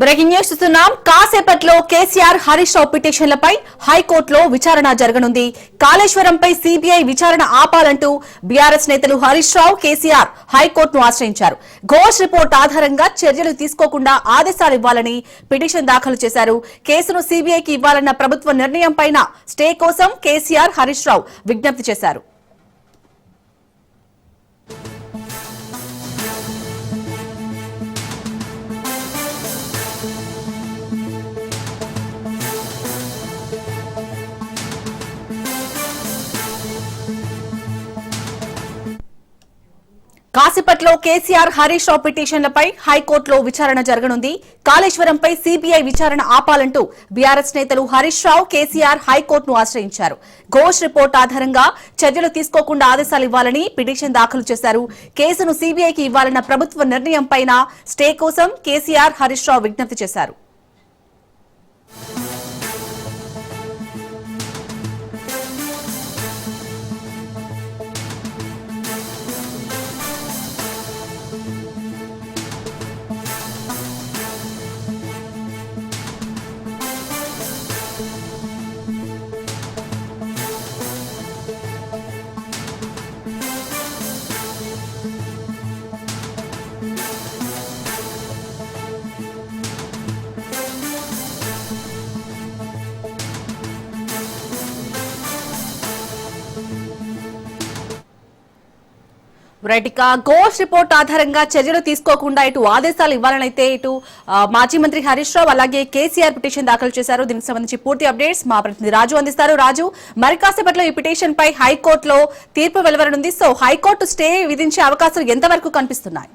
Breaking news చూస్తున్నాం. కాసేపట్లో కేసీఆర్ హరీష్ రావు పిటిషన్లపై హైకోర్టులో విచారణ జరగనుంది. కాళేశ్వరంపై సిబిఐ విచారణ ఆపాలంటూ బీఆర్ఎస్ నేతలు హరీష్ రావు కేసీఆర్ హైకోర్టును ఆశ్రయించారు. ఘోష్ రిపోర్ట్ ఆధారంగా చర్యలు తీసుకోకుండా ఆదేశాలు ఇవ్వాలని పిటిషన్ దాఖలు చేశారు. కేసును సిబిఐకి ఇవ్వాలన్న ప్రభుత్వ నిర్ణయంపైన స్టే కోసం కేసీఆర్ హరీష్ రావు విజ్ఞప్తి చేశారు. కాసిపట్లో కేసీఆర్ హరీష్ రావు పిటిషన్లపై హైకోర్టులో విచారణ జరగనుంది. కాళేశ్వరంపై సిబిఐ విచారణ ఆపాలంటూ బీఆర్ఎస్ నేతలు హరీష్ రావు కేసీఆర్ హైకోర్టును ఆశ్రయించారు. ఘోష్ రిపోర్ట్ ఆధారంగా చర్యలు తీసుకోకుండా ఆదేశాలు ఇవ్వాలని పిటిషన్ దాఖలు చేశారు. కేసును సిబిఐకి ఇవ్వాలన్న ప్రభుత్వ నిర్ణయంపైన స్టే కోసం కేసీఆర్ హరీష్ రావు విజ్ఞప్తి చేశారు. రైట్ ఇక ఘోష్ రిపోర్ట్ ఆధారంగా చర్యలు తీసుకోకుండా ఇటు ఆదేశాలు ఇవ్వాలనైతే ఇటు మాజీ మంత్రి హరీష్ రావు అలాగే కేసీఆర్ పిటిషన్ దాఖలు చేశారు. దీనికి సంబంధించి పూర్తి అప్డేట్స్ మా ప్రతినిధి రాజు అందిస్తారు. రాజు మరి కాసేపట్లో ఈ పిటిషన్ పై హైకోర్టులో తీర్పు వెలువరనుంది సో హైకోర్టు స్టే విధించే అవకాశాలు ఎంతవరకు కనిపిస్తున్నాయి?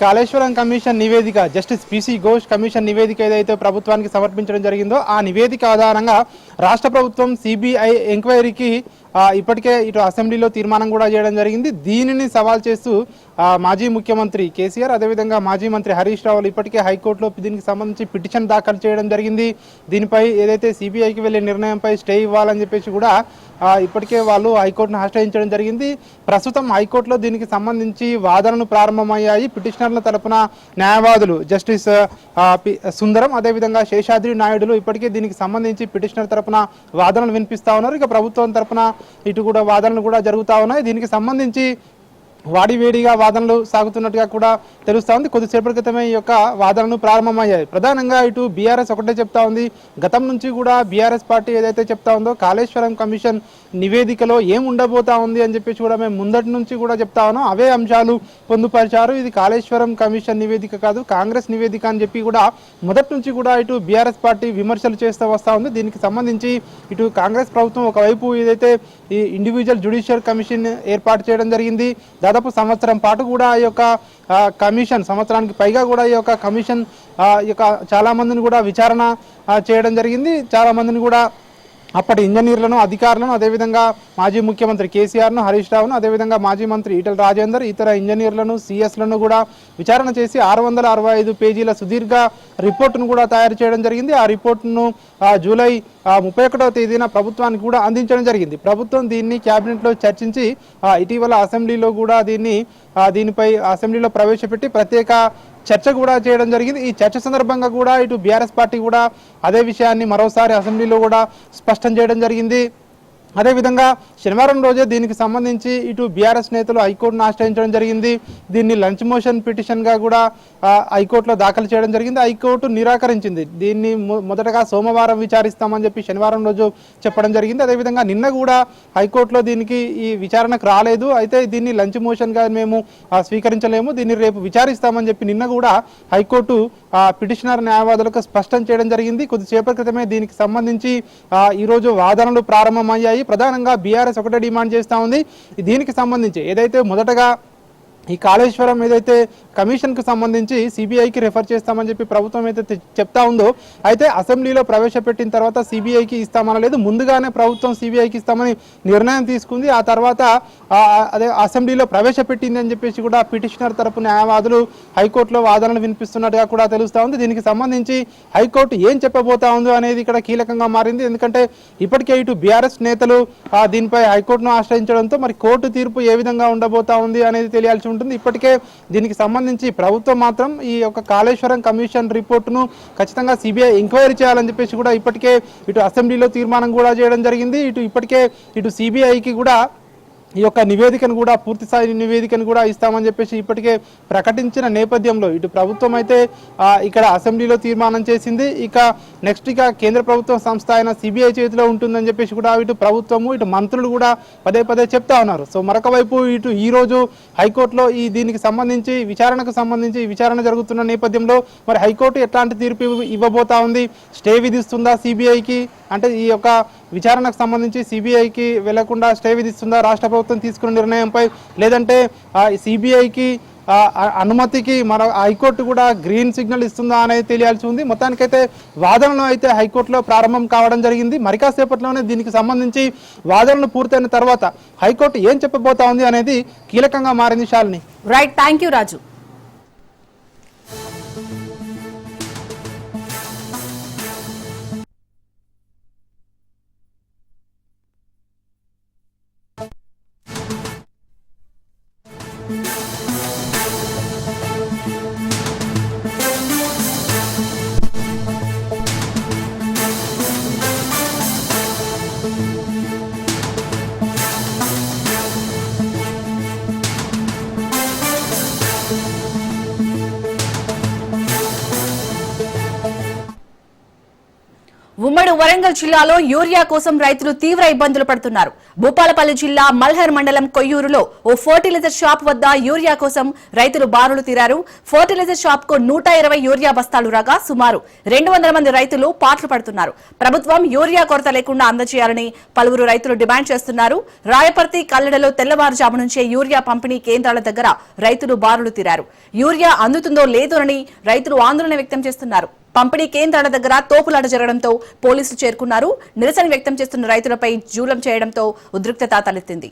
కాళేశ్వరం కమిషన్ నివేదిక justice P C Ghosh commission నివేదిక ఏదైతే ప్రభుత్వానికి సమర్పించడం జరిగిందో ఆ నివేదిక ఆధారంగా రాష్ట్ర ప్రభుత్వం సిబిఐ ఎంక్వైరీకి ఇప్పటికే ఇటు అసెంబ్లీలో తీర్మానం కూడా చేయడం జరిగింది. దీనిని సవాల్ చేస్తూ మాజీ ముఖ్యమంత్రి కేసీఆర్ అదేవిధంగా మాజీ మంత్రి హరీష్ రావులు ఇప్పటికే హైకోర్టులో దీనికి సంబంధించి పిటిషన్ దాఖలు చేయడం జరిగింది. దీనిపై ఏదైతే సిబిఐకి వెళ్ళే నిర్ణయంపై స్టే ఇవ్వాలని చెప్పేసి కూడా ఇప్పటికే వాళ్ళు హైకోర్టును ఆశ్రయించడం జరిగింది. ప్రస్తుతం హైకోర్టులో దీనికి సంబంధించి వాదనలు ప్రారంభమయ్యాయి. పిటిషనర్ల తరపున న్యాయవాదులు జస్టిస్ పి- సుందరం అదేవిధంగా శేషాద్రి నాయుడులు ఇప్పటికే దీనికి సంబంధించి పిటిషనర్ తరపున వాదనలు వినిపిస్తా ఉన్నారు. ఇక ప్రభుత్వం తరపున ఇటు కూడా వాదనలు కూడా జరుగుతూ ఉన్నాయి. దీనికి సంబంధించి వాడివేడిగా వాదనలు సాగుతున్నట్టుగా కూడా తెలుస్తూ ఉంది. కొద్దిసేపటి క్రితమే ఈ యొక్క వాదనలు ప్రారంభమయ్యాయి. ప్రధానంగా ఇటు బీఆర్ఎస్ ఒకటే చెప్తా ఉంది. గతం నుంచి కూడా బీఆర్ఎస్ పార్టీ ఏదైతే చెప్తా ఉందో కాళేశ్వరం కమిషన్ నివేదికలో ఏం ఉండబోతా ఉంది అని చెప్పేసి కూడా మేము ముందటి నుంచి కూడా చెప్తా ఉన్నాం. అవే అంశాలు పొందుపరిచారు. ఇది కాళేశ్వరం కమిషన్ నివేదిక కాదు కాంగ్రెస్ నివేదిక అని చెప్పి కూడా మొదటి నుంచి కూడా ఇటు బీఆర్ఎస్ పార్టీ విమర్శలు చేస్తూ వస్తూ ఉంది. దీనికి సంబంధించి ఇటు కాంగ్రెస్ ప్రభుత్వం ఒకవైపు ఏదైతే ఈ ఇండివిజువల్ జ్యుడిషియల్ కమిషన్ ఏర్పాటు చేయడం జరిగింది దాదాపు సంవత్సరం పాటు కూడా ఈ యొక్క కమిషన్ సంవత్సరానికి పైగా కూడా ఈ యొక్క కమిషన్ ఈ యొక్క చాలామందిని కూడా విచారణ చేయడం జరిగింది. చాలామందిని కూడా అప్పటి ఇంజనీర్లను అధికారులను అదేవిధంగా మాజీ ముఖ్యమంత్రి కేసీఆర్ను హరీష్ రావును అదేవిధంగా మాజీ మంత్రి ఈటల రాజేందర్ ఇతర ఇంజనీర్లను సిఎస్లను కూడా విచారణ చేసి ఆరు వందల అరవై ఐదు పేజీల సుదీర్ఘ రిపోర్టును కూడా తయారు చేయడం జరిగింది. ఆ రిపోర్టును జూలై ముప్పై ఒకటవ తేదీన ప్రభుత్వానికి కూడా అందించడం జరిగింది. ప్రభుత్వం దీన్ని క్యాబినెట్లో చర్చించి ఇటీవల అసెంబ్లీలో కూడా దీన్ని దీనిపై అసెంబ్లీలో ప్రవేశపెట్టి ప్రత్యేక చర్చ కూడా చేయడం జరిగింది. ఈ చర్చ సందర్భంగా కూడా ఇటు బీఆర్ఎస్ పార్టీ కూడా అదే విషయాన్ని మరోసారి అసెంబ్లీలో కూడా స్పష్టం చేయడం జరిగింది. అదేవిధంగా శనివారం రోజే దీనికి సంబంధించి ఇటు బీఆర్ఎస్ నేతలు హైకోర్టును ఆశ్రయించడం జరిగింది. దీన్ని లంచ్ మోషన్ పిటిషన్గా కూడా హైకోర్టులో దాఖలు చేయడం జరిగింది. హైకోర్టు నిరాకరించింది. దీన్ని మొ- మొదటగా సోమవారం విచారిస్తామని చెప్పి శనివారం రోజు చెప్పడం జరిగింది. అదేవిధంగా నిన్న కూడా హైకోర్టులో దీనికి ఈ విచారణకు రాలేదు. అయితే దీన్ని లంచ్ మోషన్గా మేము స్వీకరించలేము. దీన్ని రేపు విచారిస్తామని చెప్పి నిన్న కూడా హైకోర్టు పిటిషనర్ న్యాయవాదులకు స్పష్టం చేయడం జరిగింది. కొద్దిసేపటి క్రితమే దీనికి సంబంధించి ఈరోజు వాదనలు ప్రారంభమయ్యాయి. ప్రధానంగా బీఆర్ఎస్ ఒకటే డిమాండ్ చేస్తూ ఉంది. దీనికి సంబంధించి ఏదైతే మొదటగా ఈ కాళేశ్వరం ఏదైతే కమిషన్కు సంబంధించి సిబిఐకి రెఫర్ చేస్తామని చెప్పి ప్రభుత్వం అయితే చెప్తా ఉందో అయితే అసెంబ్లీలో ప్రవేశపెట్టిన తర్వాత సిబిఐకి ఇస్తామనలేదు. ముందుగానే ప్రభుత్వం సిబిఐకి ఇస్తామని నిర్ణయం తీసుకుంది. ఆ తర్వాత అదే అసెంబ్లీలో ప్రవేశపెట్టింది అని చెప్పేసి కూడా పిటిషనర్ తరపు న్యాయవాదులు హైకోర్టులో వాదనలు వినిపిస్తున్నట్టుగా కూడా తెలుస్తూ ఉంది. దీనికి సంబంధించి హైకోర్టు ఏం చెప్పబోతా ఉందో అనేది ఇక్కడ కీలకంగా మారింది. ఎందుకంటే ఇప్పటికే ఇటు బీఆర్ఎస్ నేతలు దీనిపై హైకోర్టును ఆశ్రయించడంతో మరి కోర్టు తీర్పు ఏ విధంగా ఉండబోతా ఉంది అనేది తెలియాల్సి ఉంటుంది. ఇప్పటికే దీనికి సంబంధించి ప్రభుత్వం మాత్రం ఈ యొక్క కాళేశ్వరం కమిషన్ రిపోర్టును ఖచ్చితంగా సిబిఐ ఎంక్వైరీ చేయాలని చెప్పేసి కూడా ఇప్పటికే ఇటు అసెంబ్లీలో తీర్మానం కూడా చేయడం జరిగింది. ఇటు ఇప్పటికే ఇటు సిబిఐకి కూడా ఈ యొక్క నివేదికను కూడా పూర్తి స్థాయి నివేదికను కూడా ఇస్తామని చెప్పేసి ఇప్పటికే ప్రకటించిన నేపథ్యంలో ఇటు ప్రభుత్వం అయితే ఇక్కడ అసెంబ్లీలో తీర్మానం చేసింది. ఇక నెక్స్ట్ ఇక కేంద్ర ప్రభుత్వం సంస్థ అయిన సిబిఐ చేతిలో ఉంటుందని చెప్పేసి కూడా ఇటు ప్రభుత్వము ఇటు మంత్రులు కూడా పదే పదే చెప్తా ఉన్నారు. సో మరొక వైపు ఇటు ఈ రోజు హైకోర్టులో ఈ దీనికి సంబంధించి విచారణకు సంబంధించి విచారణ జరుగుతున్న నేపథ్యంలో మరి హైకోర్టు ఎట్లాంటి తీర్పు ఇవ్వబోతా ఉంది? స్టే విధిస్తుందా సిబిఐకి? అంటే ఈ యొక్క విచారణకు సంబంధించి సిబిఐకి వెళ్ళకుండా స్టే విధిస్తుందా? రాష్ట్ర ప్రభుత్వం తీసుకున్న నిర్ణయంపై లేదంటే సిబిఐకి అనుమతికి మన హైకోర్టు కూడా గ్రీన్ సిగ్నల్ ఇస్తుందా అనేది తెలియాల్సి ఉంది. మొత్తానికైతే వాదనలు అయితే హైకోర్టులో ప్రారంభం కావడం జరిగింది. మరి కాసేపట్లోనే దీనికి సంబంధించి వాదనలు పూర్తయిన తర్వాత హైకోర్టు ఏం చెప్పబోతా ఉంది అనేది కీలకంగా మారింది Shalini right thank you Raju ఉమ్మడి వరంగల్ జిల్లాలో యూరియా కోసం రైతులు తీవ్ర ఇబ్బందులు పడుతున్నారు. భూపాలపల్లి జిల్లా మల్హర్ మండలం కొయ్యూరులో ఓ ఫర్టిలైజర్ షాప్ వద్ద యూరియా కోసం రైతులు బారులు తీరారు. ఫర్టిలైజర్ షాప్కు నూట ఇరవై యూరియా బస్తాలు రాగా సుమారు రెండు వందల మంది రైతులు పాటలు పడుతున్నారు. ప్రభుత్వం యూరియా కొరత లేకుండా అందజేయాలని పలువురు రైతులు డిమాండ్ చేస్తున్నారు. రాయపర్తి కల్లడలో తెల్లవారుజాము నుంచే యూరియా పంపిణీ కేంద్రాల దగ్గర రైతులు బారులు తీరారు. యూరియా అందుతుందో లేదోనని రైతులు ఆందోళన వ్యక్తం చేస్తున్నారు. పంపిణీ కేంద్రాల దగ్గర తోపులాట జరగడంతో పోలీసులు చేరుకున్నారు. నిరసన వ్యక్తం చేస్తున్న రైతులపై జూలం చేయడంతో ఉద్రిక్తత తలెత్తింది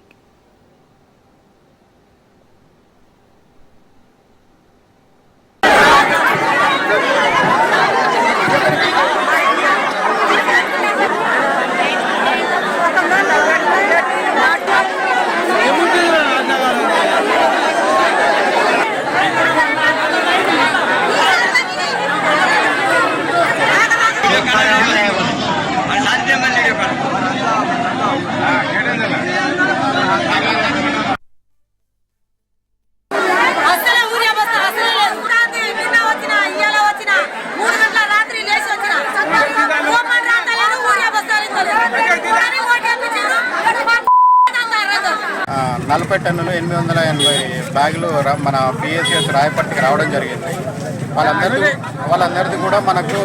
అసలే ఊరియా బస్తా అసలే లేదు ఉడాంతి నిన్న వచ్చిన ఇయ్యాల వచ్చిన మూడు గంటల రాత్రి లేచి వచ్చిన ఓపెన్ రాత లేదు ఊరియా బస్తా లేదు కానీ ఓటు వేయించారు ఆ, నలభై టన్నులు ఎనిమిది వందల ఎనభై బ్యాగులు రా- మన పిఎస్ఎస్ రాయపట్టికి రావడం జరిగింది వాళ్ళందరిది వాళ్ళందరిది కూడా మనకు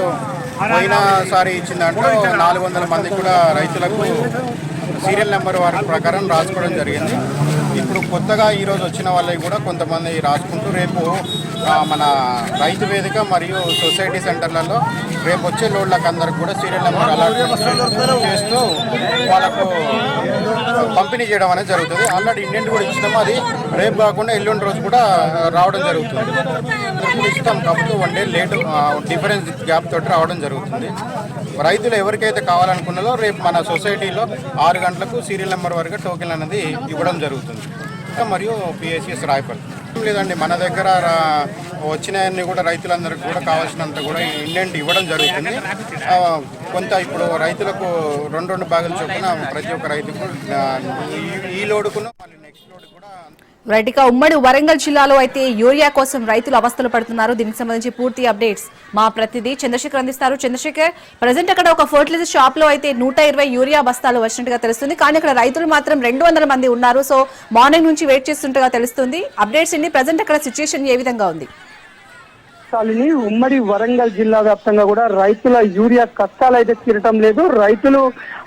పోయినసారి ఇచ్చిన దాంట్లో నాలుగు వందల మంది కూడా రైతులకు సీరియల్ నెంబర్ వారి ప్రకారం రాసుకోవడం జరిగింది. ఇప్పుడు కొత్తగా ఈరోజు వచ్చిన వాళ్ళకి కూడా కొంతమంది రాసుకుంటూ రేపు మన రైతు వేదిక మరియు సొసైటీ సెంటర్లలో రేపు వచ్చే లోడ్లకు అందరికి కూడా సీరియల్ నెంబర్ అలాగే చేస్తూ వాళ్ళకు పంపిణీ చేయడం అనేది జరుగుతుంది. ఆల్రెడీ ఇండియన్ కూడా ఇచ్చినాము. అది రేపు కాకుండా ఎల్లుండి రోజు కూడా రావడం జరుగుతుంది. ఇప్పుడు ఇస్తాం కాకపోతే one day late difference gap తోటి రావడం జరుగుతుంది. రైతులు ఎవరికైతే కావాలనుకున్నారో రేపు మన సొసైటీలో ఆరు గంటలకు సీరియల్ నెంబర్ వరకు టోకెన్ అనేది ఇవ్వడం జరుగుతుంది. మరియు పిఎస్సిఎస్ రాయపల్లి. లేదండి. మన దగ్గర రా- కూడా రైతులందరికీ కూడా కావాల్సినంత కూడా ఇండెంట్ ఇవ్వడం జరుగుతుంది. కొంత ఇప్పుడు రైతులకు రెండు రెండు భాగాలు చొప్పున ప్రతి ఒక్క రైతుకు ఈ- ఈ లోడుకును మళ్ళీ నెక్స్ట్ లోడు కూడా రైట్ ఇక ఉమ్మడి వరంగల్ జిల్లాలో అయితే యూరియా కోసం రైతులు అవస్థలు పడుతున్నారు. దీనికి సంబంధించి పూర్తి అప్డేట్స్ మా ప్రతినిధి చంద్రశేఖర్ అందిస్తారు. చంద్రశేఖర్ ప్రజెంట్ అక్కడ ఒక ఫర్టిలైజర్ షాప్లో అయితే నూట ఇరవై యూరియా బస్తాలు వచ్చినట్టుగా తెలుస్తుంది. కానీ అక్కడ రైతులు మాత్రం రెండు వందల మంది ఉన్నారు. సో మార్నింగ్ నుంచి వెయిట్ చేస్తుంటగా తెలుస్తుంది. అప్డేట్స్ ఏంటి ప్రజెంట్ అక్కడ సిచ్యుయేషన్ ఏ విధంగా ఉంది? శాలిని ఉమ్మడి వరంగల్ జిల్లా వ్యాప్తంగా కూడా రైతుల యూరియా కష్టాలు అయితే తీరటం లేదు. రైతులు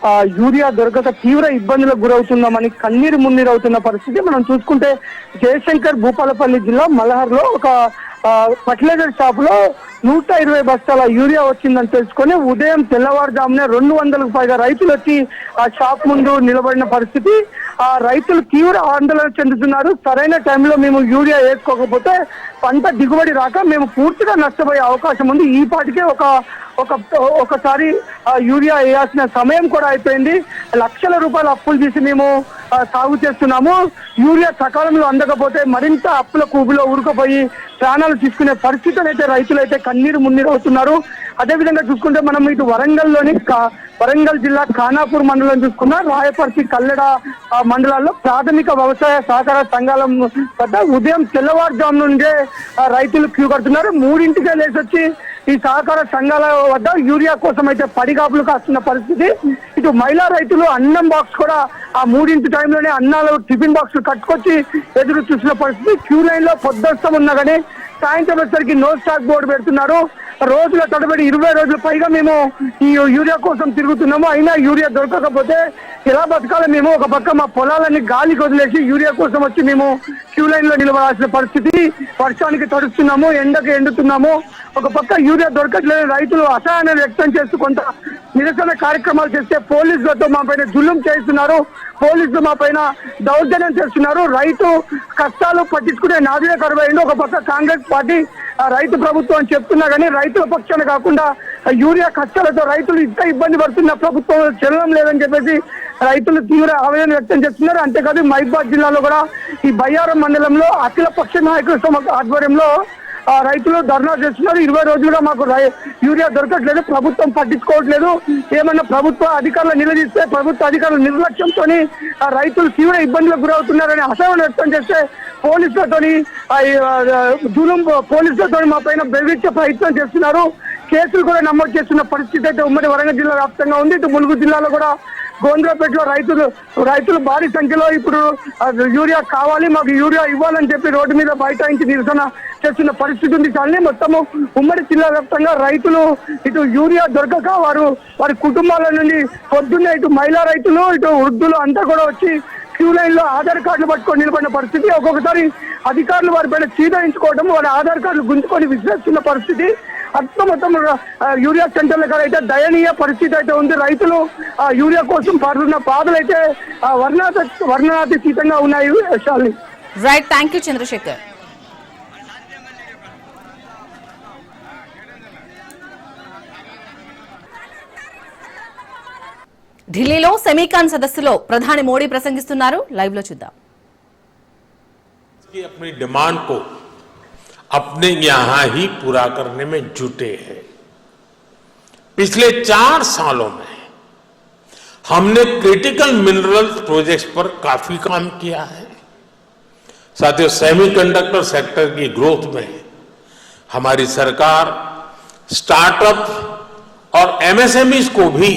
ఆ, యూరియా దొరకక తీవ్ర ఇబ్బందులకు గురవుతున్నామని కన్నీరు మున్నీరు అవుతున్న పరిస్థితి మనం చూసుకుంటే జయశంకర్ భూపాలపల్లి జిల్లా మలహర్లో ఒక ఫర్టిలైజర్ షాప్లో నూట ఇరవై బస్తాల యూరియా వచ్చిందని తెలుసుకొని ఉదయం తెల్లవారుజామునే రెండు వందలకు పైగా రైతులు వచ్చి ఆ షాప్ ముందు నిలబడిన పరిస్థితి. ఆ రైతులు తీవ్ర ఆందోళన చెందుతున్నారు. సరైన టైంలో మేము యూరియా వేసుకోకపోతే పంట దిగుబడి రాక మేము పూర్తిగా నష్టపోయే అవకాశం ఉంది. ఈ పాటికే ఒక ఒక ఒకసారి యూరియా వేయాల్సిన సమయం కూడా అయిపోయింది. లక్షల రూపాయల అప్పులు తీసి మేము సాగు చేస్తున్నాము. యూరియా సకాలంలో అందకపోతే మరింత అప్పుల కూపులో ఊరుకుపోయి ప్రాణాలు తీసుకునే పరిస్థితులు అయితే రైతులు అయితే కన్నీరు మున్నీరు అవుతున్నారు. అదేవిధంగా చూసుకుంటే మనం ఇటు వరంగల్లోని కా- వరంగల్ జిల్లా ఖానాపూర్ మండలం చూసుకున్న రాయపర్తి కల్లెడ మండలాల్లో ప్రాథమిక వ్యవసాయ సహకార సంఘాల వద్ద ఉదయం తెల్లవారుజాము నుండే రైతులు క్యూ కడుతున్నారు. మూడింటికే లేచొచ్చి ఈ సహకార సంఘాల వద్ద యూరియా కోసం అయితే పడిగాపులు కాస్తున్న పరిస్థితి. ఇటు మహిళా రైతులు అన్నం బాక్స్ కూడా ఆ మూడింటి టైంలోనే అన్నాలు టిఫిన్ బాక్స్ కట్టుకొచ్చి ఎదురు చూసిన పరిస్థితి. క్యూ లైన్లో పొద్దస్తం ఉన్నా కానీ సాయంత్రం వచ్చేసరికి నో స్టాక్ బోర్డు పెడుతున్నారు. రోజుల తడబడి ఇరవై రోజుల పైగా మేము ఈ యూరియా కోసం తిరుగుతున్నాము. అయినా యూరియా దొరకకపోతే ఎలా బతకాలి మేము? ఒక పక్క మా పొలాలన్నీ గాలికి వదిలేసి యూరియా కోసం వచ్చి మేము క్యూ లైన్లో నిలబడాల్సిన పరిస్థితి వర్షానికి తడుస్తున్నాము ఎండకు ఎండుతున్నాము. ఒక పక్క యూరియా దొరకట్లేదు రైతులు అసహాయాన్ని వ్యక్తం చేస్తూ కొంత నిరసన కార్యక్రమాలు చేస్తే పోలీసులతో మా పైన జుల్లం చేస్తున్నారు పోలీసులు మా పైన దౌర్జన్యం చేస్తున్నారు రైతు కష్టాలు పట్టించుకునే నాదినే కరువైంది ఒక పక్క కాంగ్రెస్ పార్టీ ఆ రైతు ప్రభుత్వం అని చెప్తున్నా కానీ రైతుల పక్షాన కాకుండా యూరియా కష్టాలతో రైతులు ఇంత ఇబ్బంది పడుతున్న ప్రభుత్వం చెల్లడం లేదని చెప్పేసి రైతులు తీవ్ర ఆవేదన వ్యక్తం చేస్తున్నారు. అంతేకాదు మహిబాద్ జిల్లాలో కూడా ఈ బయ్యారం మండలంలో అఖిల పక్ష నాయకుల సమ- ఆధ్వర్యంలో రైతులు ధర్నా చేస్తున్నారు. ఇరవై రోజులుగా మాకు యూరియా దొరకట్లేదు ప్రభుత్వం పట్టించుకోవట్లేదు. ఏమన్నా ప్రభుత్వ అధికారులు నిలదీస్తే ప్రభుత్వ అధికారుల నిర్లక్ష్యంతో రైతులు తీవ్ర ఇబ్బందులకు గురవుతున్నారని అసహనం వ్యక్తం చేస్తే పోలీసులతోని ఆ, పోలీసులతో మా పైన బెదిరించే ప్రయత్నం చేస్తున్నారు. కేసులు కూడా నమోదు చేస్తున్న పరిస్థితి అయితే ఉమ్మడి వరంగల్ జిల్లా వ్యాప్తంగా ఉంది. ఇటు ములుగు జిల్లాలో కూడా గోంద్రాపేటలో రైతులు రైతులు భారీ సంఖ్యలో ఇప్పుడు యూరియా కావాలి మాకు యూరియా ఇవ్వాలని చెప్పి రోడ్డు మీద బైఠాయించి నిరసన చేస్తున్న పరిస్థితి ఉంది. కానీ మొత్తము ఉమ్మడి జిల్లా వ్యాప్తంగా రైతులు ఇటు యూరియా దొరకక వారు వారి కుటుంబాల నుండి పొద్దున్నే ఇటు మహిళా రైతులు ఇటు వృద్ధులు అంతా కూడా వచ్చి క్యూ లైన్లో ఆధార్ కార్డులు పట్టుకొని నిలబడిన పరిస్థితి. ఒక్కొక్కసారి అధికారులు వారి పైన చీదరించుకోవడం వారి ఆధార్ కార్డులు గుంజుకొని విసిరేస్తున్న పరిస్థితి. అర్థం మొత్తం ఆ, యూరియా సెంటర్ల కాడ అయితే దయనీయ పరిస్థితి అయితే ఉంది రైతులు ఆ యూరియా కోసం పడుతున్న బాధలు అయితే ఆ, వర్ణాత వర్ణనాతీతంగా ఉన్నాయి Shalini right thank you Chandrashekhar ఢిల్లీలో సెమీకాన్ సదస్సులో ప్రధాని మోడీ ప్రసంగిస్తున్నారు లైవ్ లో చూద్దాం की अपनी डिमांड को अपने यहाँ ही पूरा करने में जुटे हैं। पिछले चार सालों में हमने क्रिटिकल मिनरल्स प्रोजेक्ट्स पर काफ़ी काम किया है। साथियों सेमीकंडक्टर सेक्टर की ग्रोथ में हमारी सरकार स्टार्टअप और एमएसएमईज को भी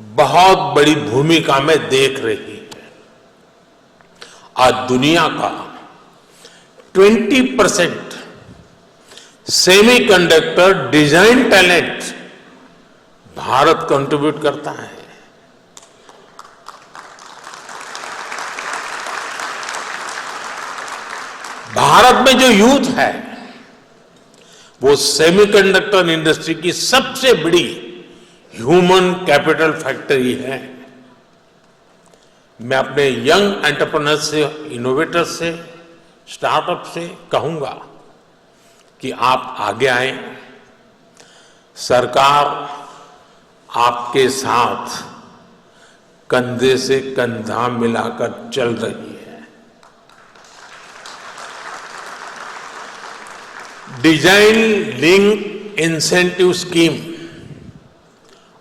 बहुत बड़ी भूमिका में देख रही है। आज दुनिया का 20 percent semiconductor design talent Bharat contribute करता है। भारत में जो यूथ है, वो सेमीकंडक्टर इंडस्ट्री की सबसे बड़ी ह्यूमन कैपिटल फैक्ट्री है। मैं अपने यंग एंटरप्रेन्योर्स से, इनोवेटर्स से स्टार्टअप से कहूँगा कि आप आगे आए। सरकार आपके साथ कंधे से कंधा मिलाकर चल रही है। डिज़ाइन लिंक इंसेंटिव स्कीम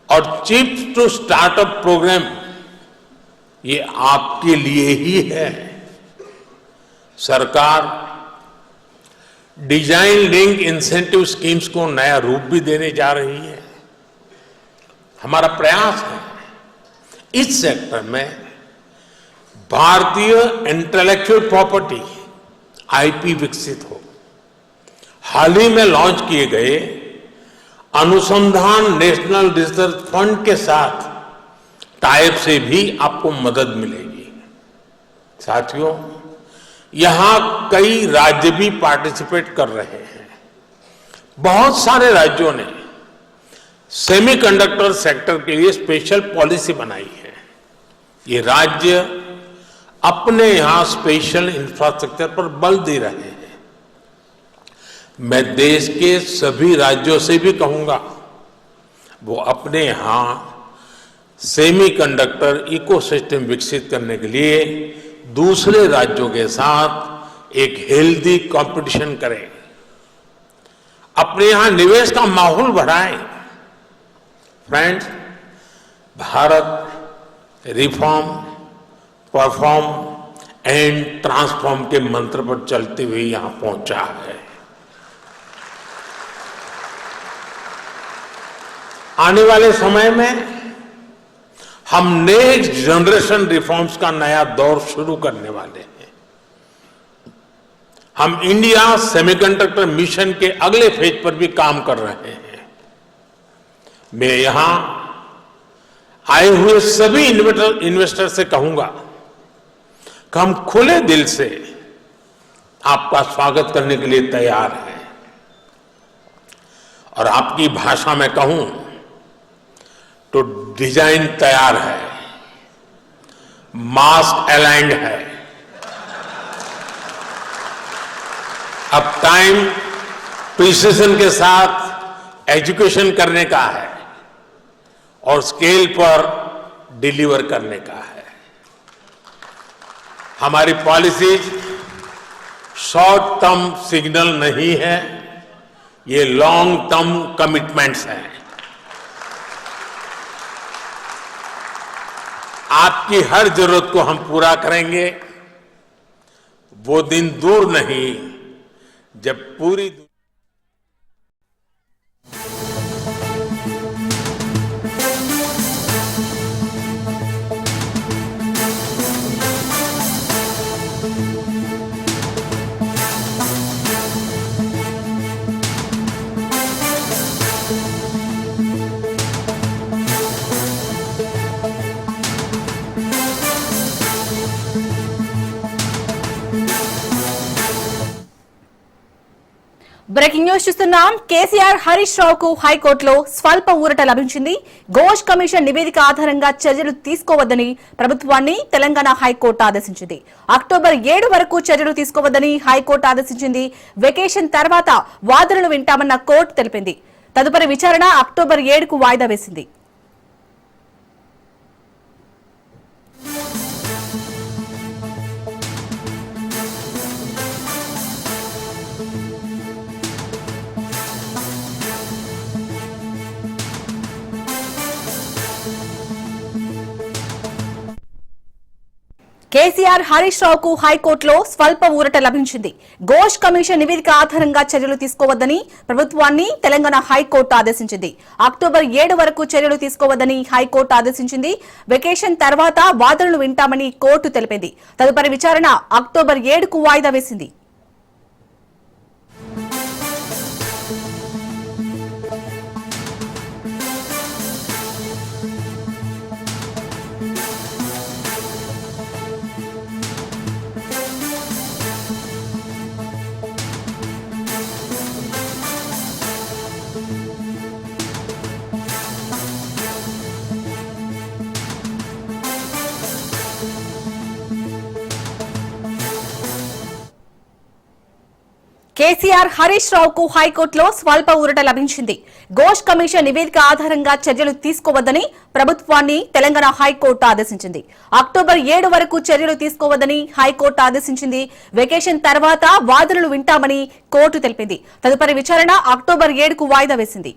और चिप्स टू स्टार्टअप प्रोग्राम ये आपके लिए ही है। सरकार डिज़ाइन लिंक इंसेंटिव स्कीम्स को नया रूप भी देने जा रही है। हमारा प्रयास है इस सेक्टर में भारतीय इंटेलेक्चुअल प्रॉपर्टी आईपी विकसित हो। हाल ही में लॉन्च किए गए अनुसंधान नेशनल रिसर्च फंड के साथ टाइप से भी आपको मदद मिलेगी। साथियों यहाँ कई राज्य भी पार्टिसिपेट कर रहे हैं। बहुत सारे राज्यों ने सेमीकंडक्टर सेक्टर के लिए स्पेशल पॉलिसी बनाई है। ये राज्य अपने यहाँ स्पेशल इंफ्रास्ट्रक्चर पर बल दे रहे हैं। मैं देश के सभी राज्यों से भी कहूँगा, वो अपने यहाँ सेमीकंडक्टर इकोसिस्टम विकसित करने के लिए दूसरे राज्यों के साथ एक हेल्दी कंपटीशन करें। अपने यहाँ निवेश का माहौल बढ़ाएँ। Friends Bharat reform perform and transform के मंत्र पर चलते हुए यहाँ पहुँचा है। आने वाले समय में हम नेक्स्ट जनरेशन रिफॉर्म्स का नया दौर शुरू करने वाले हैं। हम इंडिया सेमीकंडक्टर मिशन के अगले फ़ेज़ पर भी काम कर रहे हैं। मैं यहाँ आए हुए सभी इन्वेस्टर इन्वेस्टर से कहूँगा कि हम खुले दिल से आपका स्वागत करने के लिए तैयार हैं। और आपकी भाषा में कहूँ तो डिज़ाइन तैयार है, मास्क अलाइंड है। अब टाइम प्रिसिशन के साथ एजुकेशन करने का है और स्केल पर डिलीवर करने का है। हमारी पॉलिसीज़ शॉर्ट टर्म सिग्नल नहीं है, ये लॉन्ग टर्म कमिटमेंट्स हैं। आपकी हर ज़रूरत को हम पूरा करेंगे। वो दिन दूर नहीं जब पूरी బ్రేకింగ్ న్యూస్ చూస్తున్నాం. కేసీఆర్ హరీష్ రావుకు హైకోర్టులో స్వల్ప ఊరట లభించింది. ఘోష్ కమిషన్ నివేదిక ఆధారంగా చర్యలు తీసుకోవద్దని ప్రభుత్వాన్ని తెలంగాణ హైకోర్టు ఆదేశించింది. అక్టోబర్ ఏడు వరకు చర్యలు తీసుకోవద్దని హైకోర్టు ఆదేశించింది. వెకేషన్ తర్వాత వాదనలు వింటామన్న కోర్టు తెలిపింది. తదుపరి విచారణ అక్టోబర్ ఏడుకు వాయిదా వేసింది. కేసీఆర్ హరీష్ రావుకు హైకోర్టులో స్వల్ప ఊరట లభించింది. ఘోష్ కమిషన్ నివేదిక ఆధారంగా చర్యలు తీసుకోవద్దని ప్రభుత్వాన్ని తెలంగాణ హైకోర్టు ఆదేశించింది. అక్టోబర్ ఏడు వరకు చర్యలు తీసుకోవద్దని హైకోర్టు ఆదేశించింది. వెకేషన్ తర్వాత వాదనలు వింటామని కోర్టు తెలిపింది. తదుపరి విచారణ అక్టోబర్ ఏడుకు వాయిదా వేసింది. కేసీఆర్ హరీష్ రావుకు హైకోర్టులో స్వల్ప ఊరట లభించింది. ఘోష్ కమిషన్ నివేదిక ఆధారంగా చర్యలు తీసుకోవద్దని ప్రభుత్వాన్ని తెలంగాణ హైకోర్టు ఆదేశించింది. అక్టోబర్ ఏడు వరకు చర్యలు తీసుకోవద్దని హైకోర్టు ఆదేశించింది. వెకేషన్ తర్వాత వాదనలు వింటామని కోర్టు తెలిపింది. తదుపరి విచారణ అక్టోబర్ ఏడుకు వాయిదా వేసింది.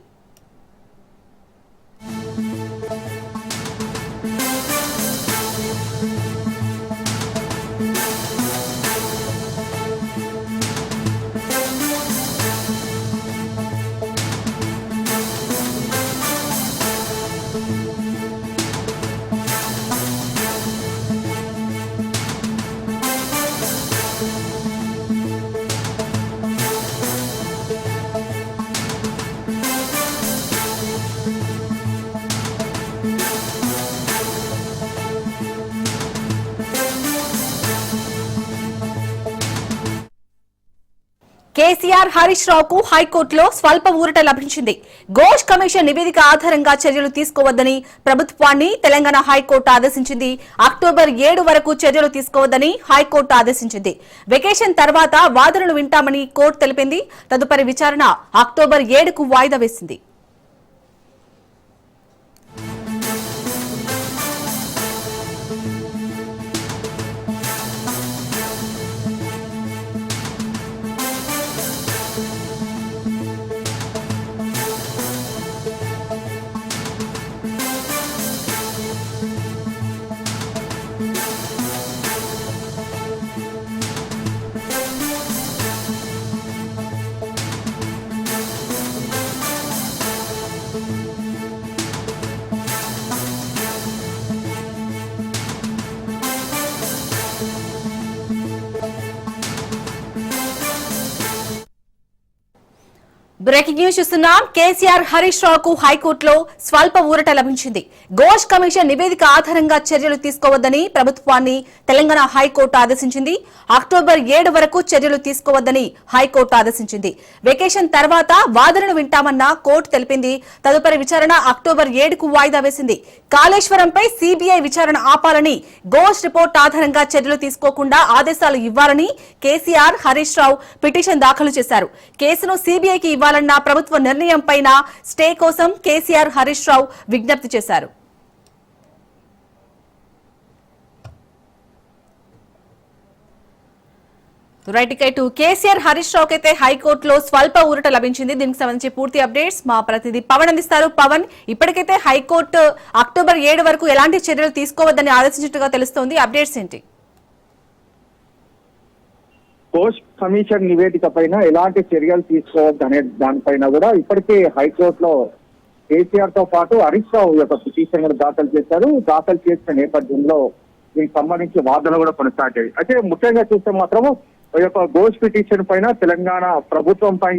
కేసీఆర్ హరీష్ రావుకు హైకోర్టులో స్వల్ప ఊరట లభించింది. ఘోష్ కమిషన్ నివేదిక ఆధారంగా చర్యలు తీసుకోవద్దని ప్రభుత్వాన్ని తెలంగాణ హైకోర్టు ఆదేశించింది. అక్టోబర్ ఏడు వరకు చర్యలు తీసుకోవద్దని హైకోర్టు ఆదేశించింది. వెకేషన్ తర్వాత వాదనలు వింటామని కోర్టు తెలిపింది. తదుపరి విచారణ అక్టోబర్ ఏడుకు వాయిదా వేసింది. బ్రేకింగ్ న్యూస్ చూస్తున్నాం. కేసీఆర్ హరీష్ రావుకు హైకోర్టులో స్వల్ప ఊరట లభించింది. ఘోష్ కమిషన్ నివేదిక ఆధారంగా చర్యలు తీసుకోవద్దని ప్రభుత్వాన్ని తెలంగాణ హైకోర్టు ఆదేశించింది. అక్టోబర్ ఏడు వరకు చర్యలు తీసుకోవద్దని హైకోర్టు ఆదేశించింది. వెకేషన్ తర్వాత వాదనను వింటామన్న కోర్టు తెలిపింది. తదుపరి విచారణ అక్టోబర్ ఏడుకు వాయిదా వేసింది. కాళేశ్వరంపై సీబీఐ విచారణ ఆపాలని గోష్ రిపోర్ట్ ఆధారంగా చర్యలు తీసుకోకుండా ఆదేశాలు ఇవ్వాలని కేసీఆర్ హరీష్ రావు పిటిషన్ దాఖలు చేశారు. కేసును సీబీఐకి ఇవ్వాలన్న ప్రభుత్వ నిర్ణయం పైన స్టే కోసం కేసీఆర్ హరీష్ రావు విజ్ఞప్తి చేశారు. రైట్ ఇక ఇటు కేసీఆర్ హరీష్ రావుకి అయితే హైకోర్టులో స్వల్ప ఊరట లభించింది. దీనికి సంబంధించి పూర్తి అప్డేట్స్ మా ప్రతినిధి పవన్ అందిస్తారు. పవన్ ఇప్పటికైతే హైకోర్టు అక్టోబర్ ఏడు వరకు ఎలాంటి చర్యలు తీసుకోవద్దని ఆదేశించినట్టుగా తెలుస్తోంది. అప్డేట్స్ ఏంటి? పోస్ట్ కమిషన్ నివేదిక పైన ఎలాంటి చర్యలు తీసుకోవద్దు అనే దానిపైన కూడా ఇప్పటికే హైకోర్టులో కేసీఆర్తో పాటు హరీష్ రావు యొక్క పిటిషన్ కూడా దాఖలు చేశారు. దాఖలు చేసిన నేపథ్యంలో దీనికి సంబంధించి వాదనలు కూడా కొనసాగాయి. అయితే ముఖ్యంగా చూస్తే మాత్రము యొక్క గోల్స్ పిటిషన్ పైన తెలంగాణ ప్రభుత్వం పై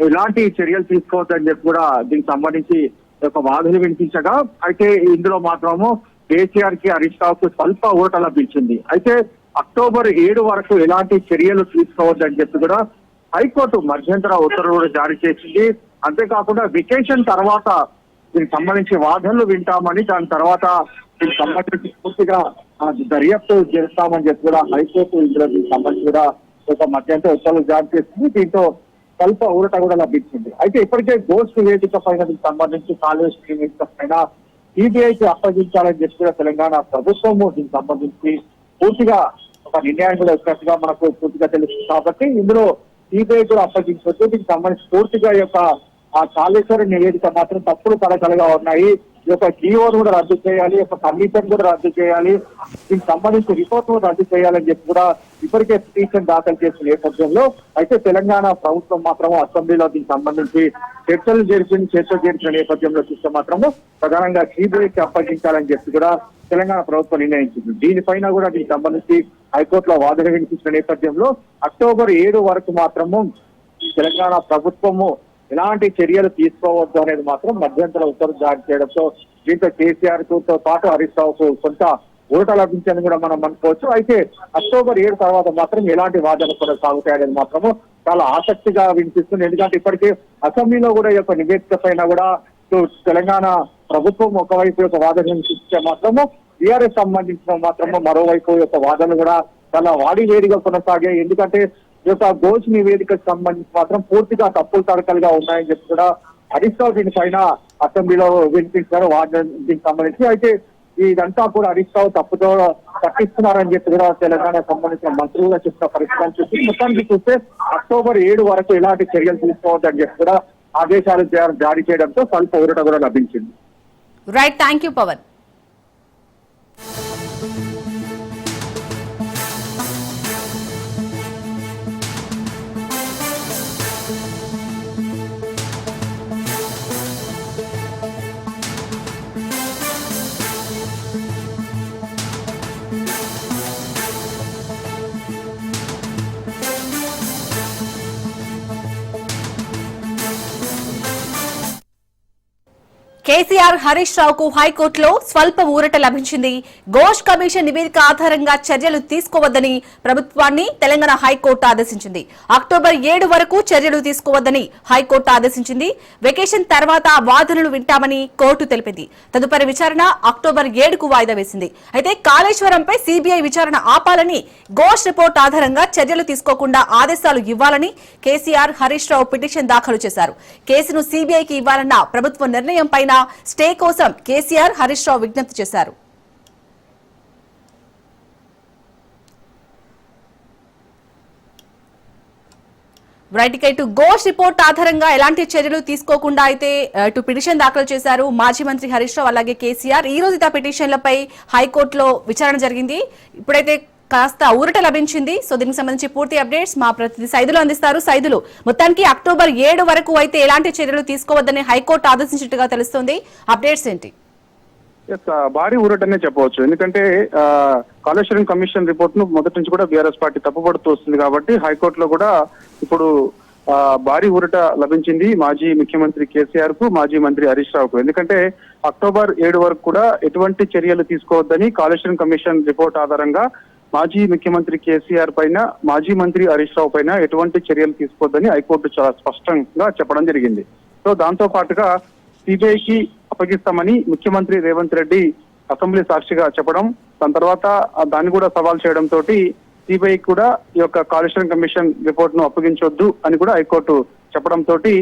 ఎలాంటి చర్యలు తీసుకోవద్దని చెప్పి కూడా దీనికి సంబంధించి ఒక యొక్క వాదనలు వినిపించగా అయితే ఇందులో మాత్రము కేసీఆర్కి హరీష్ రావుకు స్వల్ప ఓట లభించింది. అయితే అక్టోబర్ ఏడు వరకు ఎలాంటి చర్యలు తీసుకోవద్దని చెప్పి కూడా హైకోర్టు మధ్యంతర ఉత్తర్వులు జారీ చేసింది. అంతేకాకుండా వెకేషన్ తర్వాత దీనికి సంబంధించి వాదనలు వింటామని దాని తర్వాత దీనికి సంబంధించి పూర్తిగా దర్యాప్తు చేస్తామని చెప్పి కూడా హైకోర్టు ఇందులో దీనికి సంబంధించి కూడా ఒక మధ్యంతర ఉత్తర్వులు జారీ చేసింది దీంతో స్వల్ప ఊరట కూడా లభించింది అయితే ఇప్పటికే గోస్ట్ నివేదిక పైన దీనికి సంబంధించి కాలేజ్ నివేదిక పైన సిబిఐకి అప్పగించాలని చెప్పి కూడా తెలంగాణ ప్రభుత్వము దీనికి సంబంధించి పూర్తిగా ఒక నిర్ణయాన్ని కూడా వచ్చినట్టుగా మనకు పూర్తిగా తెలుస్తుంది. కాబట్టి ఇందులో సిబిఐ కూడా అప్పగించవచ్చు దీనికి సంబంధించి పూర్తిగా యొక్క ఆ కాళేశ్వర నివేదిక మాత్రం తప్పుడు తడకలుగా ఉన్నాయి. ఈ యొక్క జీవోను కూడా రద్దు చేయాలి ఈ యొక్క కమిషన్ కూడా రద్దు చేయాలి దీనికి సంబంధించి రిపోర్ట్ కూడా రద్దు చేయాలని చెప్పి కూడా ఇప్పటికే పిటిషన్ దాఖలు చేసిన నేపథ్యంలో అయితే తెలంగాణ ప్రభుత్వం మాత్రం అసెంబ్లీలో దీనికి సంబంధించి చర్చలు జరిపిన చర్చలు జరిపిన నేపథ్యంలో చూస్తే మాత్రము ప్రధానంగా సిబిఐకి అప్పగించాలని చెప్పి కూడా తెలంగాణ ప్రభుత్వం నిర్ణయించింది. దీనిపైన కూడా దీనికి సంబంధించి హైకోర్టులో వాదన వినిపించిన నేపథ్యంలో అక్టోబర్ ఏడు వరకు మాత్రము తెలంగాణ ప్రభుత్వము ఎలాంటి చర్యలు తీసుకోవద్దు అనేది మాత్రం మధ్యంతర ఉత్తర్వు జారీ చేయడంతో దీంతో కేసీఆర్తో పాటు హరీష్ రావుకు కొంత ఊరట లభించని కూడా మనం అనుకోవచ్చు. అయితే అక్టోబర్ ఏడు తర్వాత మాత్రం ఎలాంటి వాదనలు కూడా సాగుతాయనేది మాత్రము చాలా ఆసక్తిగా వినిపిస్తుంది. ఎందుకంటే ఇప్పటికే అసెంబ్లీలో కూడా ఈ యొక్క నివేదిక పైన కూడా తెలంగాణ ప్రభుత్వం ఒకవైపు యొక్క వాదన వినిపిస్తే మాత్రము టీఆర్ఎస్ సంబంధించిన మాత్రము మరోవైపు యొక్క వాదనలు కూడా చాలా వాడి వేడిగా కొనసాగాయి. ఎందుకంటే ఈ యొక్క ఘోష్ నివేదికకు సంబంధించి మాత్రం పూర్తిగా తప్పులు తడకలుగా ఉన్నాయని చెప్పి కూడా హరీష్ రావు దీనిపైన అసెంబ్లీలో వినిపించారు దీనికి సంబంధించి అయితే ఇదంతా కూడా హరీష్ రావు తప్పుతో తప్పిస్తున్నారని చెప్పి కూడా తెలంగాణ సంబంధించిన మంత్రులు చెప్పిన పరిస్థితి చూసి మొత్తానికి చూస్తే అక్టోబర్ ఏడు వరకు ఎలాంటి చర్యలు తీసుకోవద్దని చెప్పి కూడా ఆదేశాలు జారీ చేయడంతో స్వల్ప ఊరట కూడా లభించింది. Right thank you Pawan KCR Harish రావుకు హైకోర్టులో స్వల్ప ఊరట లభించింది. ఘోష్ కమిషన్ నివేదిక ఆధారంగా చర్యలు తీసుకోవద్దని ప్రభుత్వాన్ని తెలంగాణ హైకోర్టు ఆదేశించింది. అక్టోబర్ ఏడు వరకు చర్యలు తీసుకోవద్దని హైకోర్టు ఆదేశించింది. వెకేషన్ తర్వాత వాదనలు వింటామని కోర్టు తెలిపింది. తదుపరి విచారణ అక్టోబర్ ఏడుకు వాయిదా వేసింది. అయితే కాళేశ్వరంపై సీబీఐ విచారణ ఆపాలని ఘోష్ రిపోర్ట్ ఆధారంగా చర్యలు తీసుకోకుండా ఆదేశాలు ఇవ్వాలని కేసీఆర్ హరీష్ రావు పిటిషన్ దాఖలు చేశారు. కేసును సీబీఐకి ఇవ్వాలన్న ప్రభుత్వ నిర్ణయం పైన స్టే కోసం కేసీఆర్ హరీష్ రావు విజ్ఞప్తి చేశారు. రైట్ ఇక ఇటు రిపోర్ట్ ఆధారంగా ఎలాంటి చర్యలు తీసుకోకుండా అయితే ఇటు పిటిషన్ దాఖలు చేశారు మాజీ మంత్రి హరీష్ రావు అలాగే కేసీఆర్. ఈ రోజు ఇతర పిటిషన్లపై హైకోర్టులో విచారణ జరిగింది. ఇప్పుడైతే కాస్త ఊరట లభించింది. సో దీనికి సంబంధించి పూర్తి అప్డేట్స్ మా ప్రతినిధి సైదులు అందిస్తారు. సైదులు మొత్తానికి అక్టోబర్ ఏడు వరకు అయితే ఎలాంటి చర్యలు తీసుకోవద్దని హైకోర్టు ఆదేశించినట్టుగా తెలుస్తుంది. అప్డేట్స్ ఏంటి? భారీ ఊరటనే చెప్పవచ్చు. ఎందుకంటే కాళేశ్వరం కమిషన్ రిపోర్ట్ను మొదటి నుంచి కూడా బీఆర్ఎస్ పార్టీ తప్పుపడుతూ వస్తుంది కాబట్టి హైకోర్టులో కూడా ఇప్పుడు ఆ, భారీ ఊరట లభించింది మాజీ ముఖ్యమంత్రి కేసీఆర్కు మాజీ మంత్రి హరీష్ రావుకు. ఎందుకంటే అక్టోబర్ ఏడు వరకు కూడా ఎటువంటి చర్యలు తీసుకోవద్దని కాళేశ్వరం కమిషన్ రిపోర్ట్ ఆధారంగా మాజీ ముఖ్యమంత్రి కేసీఆర్ పైన మాజీ మంత్రి హరీష్ రావు పైన ఎటువంటి చర్యలు తీసుకోవద్దని హైకోర్టు చాలా స్పష్టంగా చెప్పడం జరిగింది. సో దాంతో పాటుగా సిబిఐకి అప్పగిస్తామని ముఖ్యమంత్రి రేవంత్ రెడ్డి అసెంబ్లీ సాక్షిగా చెప్పడం దాని తర్వాత దాన్ని కూడా సవాల్ చేయడం తోటి సిబిఐ కూడా ఈ యొక్క కాలుష్యం కమిషన్ రిపోర్ట్ను అప్పగించొద్దు అని కూడా హైకోర్టు చెప్పడం తోటి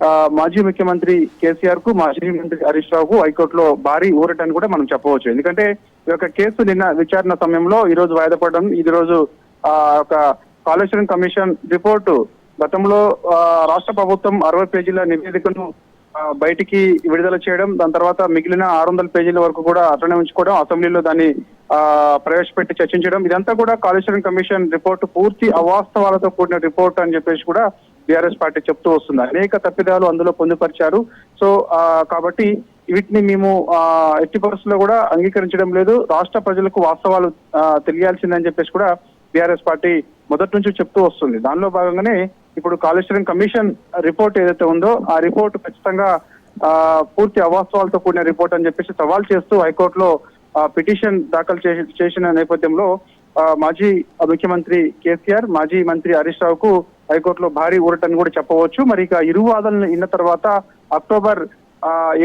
ఆ, మాజీ ముఖ్యమంత్రి కేసీఆర్కు మాజీ మంత్రి హరీష్ రావుకు హైకోర్టులో భారీ ఊరటని కూడా మనం చెప్పవచ్చు. ఎందుకంటే ఈ యొక్క కేసు నిన్న విచారణ సమయంలో ఈ రోజు వాయిదా పడడం ఈ రోజు ఆ ఒక కాళేశ్వరం కమిషన్ రిపోర్టు గతంలో ఆ, రాష్ట్ర ప్రభుత్వం అరవై పేజీల నివేదికను బయటికి విడుదల చేయడం దాని తర్వాత మిగిలిన ఆరు వందల పేజీల వరకు కూడా అట్లనే ఉంచుకోవడం అసెంబ్లీలో దాన్ని ఆ, ప్రవేశపెట్టి చర్చించడం ఇదంతా కూడా కాళేశ్వరం కమిషన్ రిపోర్టు పూర్తి అవాస్తవాలతో కూడిన రిపోర్ట్ అని చెప్పేసి కూడా బీఆర్ఎస్ పార్టీ చెప్తూ వస్తుంది. అనేక తప్పిదాలు అందులో పొందుపరిచారు. సో కాబట్టి వీటిని మేము ఆ, ఎట్టి పరిస్థితుల్లో కూడా అంగీకరించడం లేదు. రాష్ట్ర ప్రజలకు వాస్తవాలు తెలియాల్సిందని చెప్పేసి కూడా బీఆర్ఎస్ పార్టీ మొదటి నుంచి చెప్తూ వస్తుంది. దానిలో భాగంగానే ఇప్పుడు కాళేశ్వరం కమిషన్ రిపోర్ట్ ఏదైతే ఉందో ఆ రిపోర్ట్ ఖచ్చితంగా ఆ, పూర్తి అవాస్తవాలతో కూడిన రిపోర్ట్ అని చెప్పేసి సవాల్ చేస్తూ హైకోర్టులో పిటిషన్ దాఖలు చేసిన నేపథ్యంలో ఆ, మాజీ ముఖ్యమంత్రి కేసీఆర్ మాజీ మంత్రి హరీష్ రావుకు హైకోర్టులో భారీ ఊరటని కూడా చెప్పవచ్చు. మరి ఇక ఇరు వాదనలు ఇన్న తర్వాత అక్టోబర్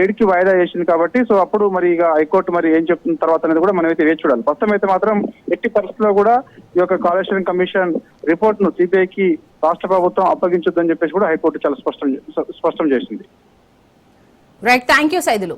ఏడుకి వాయిదా వేసింది కాబట్టి సో అప్పుడు మరి ఇక హైకోర్టు మరి ఏం చెప్తున్న తర్వాత అనేది కూడా మనం అయితే వేచి చూడాలి. ప్రస్తుతం అయితే మాత్రం ఎట్టి పరిస్థితుల్లో కూడా ఈ యొక్క కాలేశ్వరం కమిషన్ రిపోర్ట్ను సిబిఐకి రాష్ట్ర ప్రభుత్వం అప్పగించొద్దని చెప్పేసి కూడా హైకోర్టు చాలా స్పష్టం స్పష్టం చేసింది. Right thank you Saidulu